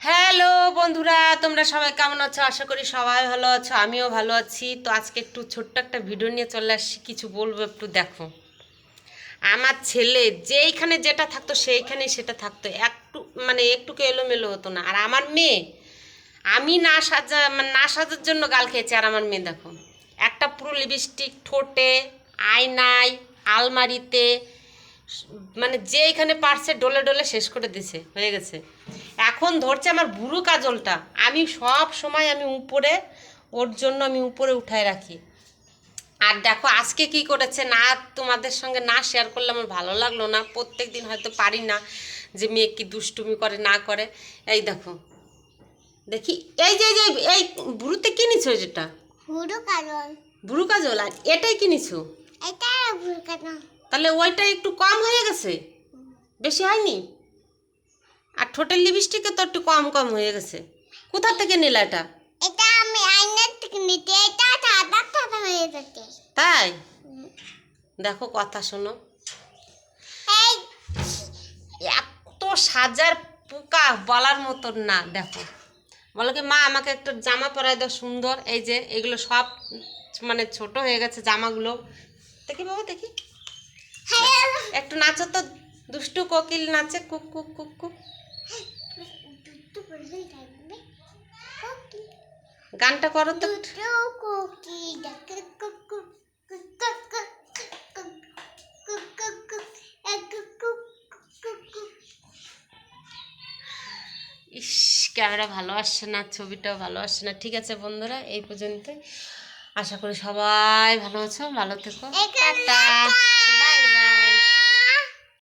Hello বন্ধুরা, তোমরা সবাই কেমন আছো? আশা করি সবাই ভালো আছো, আমিও ভালো আছি। তো আজকে একটু ছোট্ট একটা ভিডিও নিয়ে চলে আসছি, কিছু বলব একটু দেখো। আমার ছেলে যেইখানে যেটা থাকতো, সেইখানেই সেটা থাকতো। একটু মানে একটুকে এলোমেলো হতো না। আর আমার মেয়ে, আমি না সাজা মানে না সাজার জন্য গাল খেয়েছি। আর আমার মেয়ে দেখো, একটা পুরো লিপস্টিক ঠোঁটে, আয়নায়, আলমারিতে মানে যে এখানে পারছে ডলে ডলে শেষ করে দিছে হয়ে গেছে। এখন ধরছে আমার বুড়ো কাজলটা আমি সব সময় আমি উপরে ওর জন্য আমি উপরে উঠায় রাখি। আর দেখো আজকে কি করেছে না তোমাদের সঙ্গে না শেয়ার করলে আমার ভালো লাগল না প্রত্যেক দিন হয়তো পারি না যে মেয়ে কি দুষ্টুমি করে না করে। এই দেখো দেখি এই যে এই যে এই বুড়োতে কিনেছো যেটা? পুরো কাজল। বুড়ো কাজল আর এটাই কিনেছো? তাহলে ওইটা একটু কম হয়ে গেছে? বেশি হয়নি? আর ঠোঁটের লিপস্টিকে তো একটু কম কম হয়ে গেছে। কোথা থেকে নিলা এটা? এটা আমি আইনার থেকে নিতে এটা সাদা সাদা হয়ে যাচ্ছে। তাই? দেখো কথা শোনো। এই এত সাজার পোকা বলার মতন না দেখো। বলো কি মা আমাকে একটা জামা পরাই দাও সুন্দর। এই যে এগুলো সব মানে ছোট হয়ে গেছে জামাগুলো। দেখি বাবা দেখি একটু নাচো তো দুষ্টু কোকিল নাচে কুক কুক কুক কুক গানটা করো তো ইস ক্যামেরা ভালো আসছে না ছবিটাও ভালো আসছে না ঠিক আছে বন্ধুরা এই পর্যন্ত আশা করি সবাই ভালো আছো ভালো থেকো। টাটা। Bye bye.